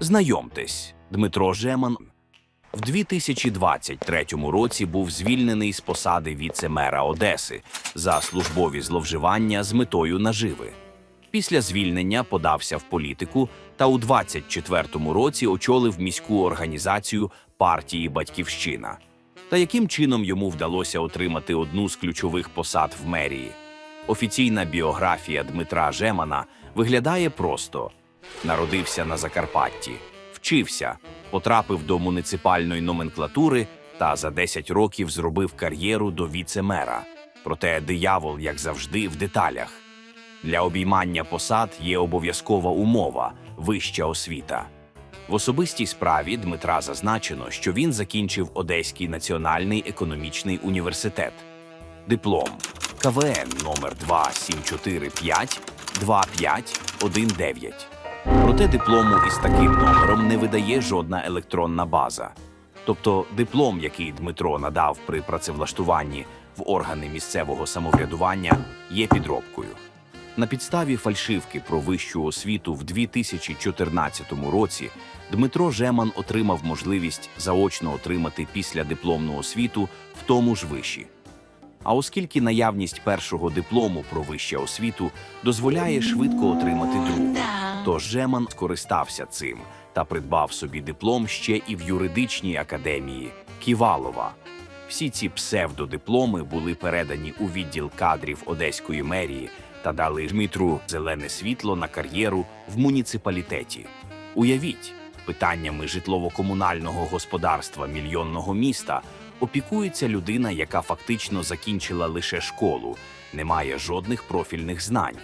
Знайомтесь, Дмитро Жеман в 2023 році був звільнений з посади віце-мера Одеси за службові зловживання з метою наживи. Після звільнення подався в політику та у 24-му році очолив міську організацію партії Батьківщина. Та яким чином йому вдалося отримати одну з ключових посад в мерії? Офіційна біографія Дмитра Жемана виглядає просто: народився на Закарпатті, вчився, потрапив до муніципальної номенклатури та за 10 років зробив кар'єру до віце-мера. Проте диявол, як завжди, в деталях. Для обіймання посад є обов'язкова умова вища освіта. В особистій справі Дмитра зазначено, що він закінчив Одеський національний економічний університет. Диплом КВН номер 2745 2519. Проте диплому із таким номером не видає жодна електронна база. Тобто диплом, який Дмитро надав при працевлаштуванні в органи місцевого самоврядування, є підробкою. На підставі фальшивки про вищу освіту в 2014 році Дмитро Жеман отримав можливість заочно отримати післядипломну освіту в тому ж виші. А оскільки наявність першого диплому про вищу освіту дозволяє швидко отримати другу, то Жеман скористався цим та придбав собі диплом ще і в юридичній академії Ківалова. Всі ці псевдодипломи були передані у відділ кадрів Одеської мерії та дали Дмитру зелене світло на кар'єру в муніципалітеті. Уявіть, питаннями житлово-комунального господарства мільйонного міста опікується людина, яка фактично закінчила лише школу, не має жодних профільних знань.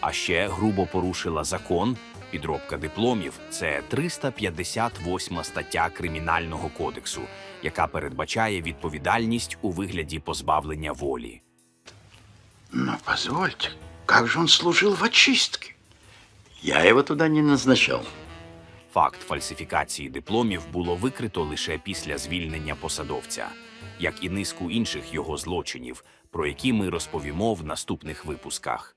А ще грубо порушила закон. Підробка дипломів це 358 стаття Кримінального кодексу, яка передбачає відповідальність у вигляді позбавлення волі. Но позвольте, как же он служил в очистке? Я его туда не назначал. Факт фальсифікації дипломів було викрито лише після звільнення посадовця, як і низку інших його злочинів, про які ми розповімо в наступних випусках.